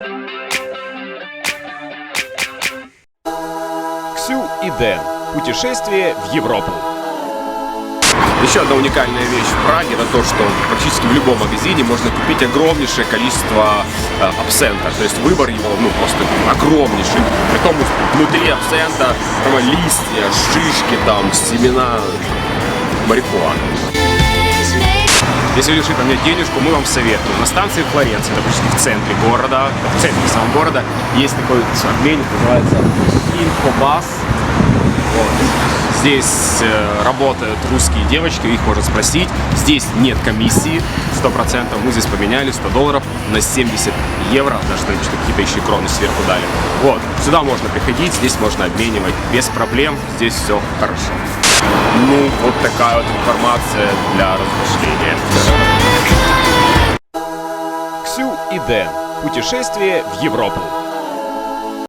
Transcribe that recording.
Ксю и Дэн. Путешествие в Европу. Еще одна уникальная вещь в Праге это то, что практически в любом магазине можно купить огромнейшее количество э, абсента. То есть выбор его ну просто огромнейший. Притом внутри абсента прямо листья, шишки, там, семена марихуаны. Если вы решили поменять денежку, мы вам советуем. На станции Флоренции, это почти в центре города, в центре самого города, есть такой обменник, называется Инфобас. Вот. Здесь э, работают русские девочки, их можно спросить. Здесь нет комиссии, 100%. Мы здесь поменяли 100 долларов на 70 евро, что какие-то еще кроны сверху дали. Вот, сюда можно приходить, здесь можно обменивать без проблем, здесь все хорошо. Ну, вот такая вот информация для размышления. И Дэн. Путешествие в Европу.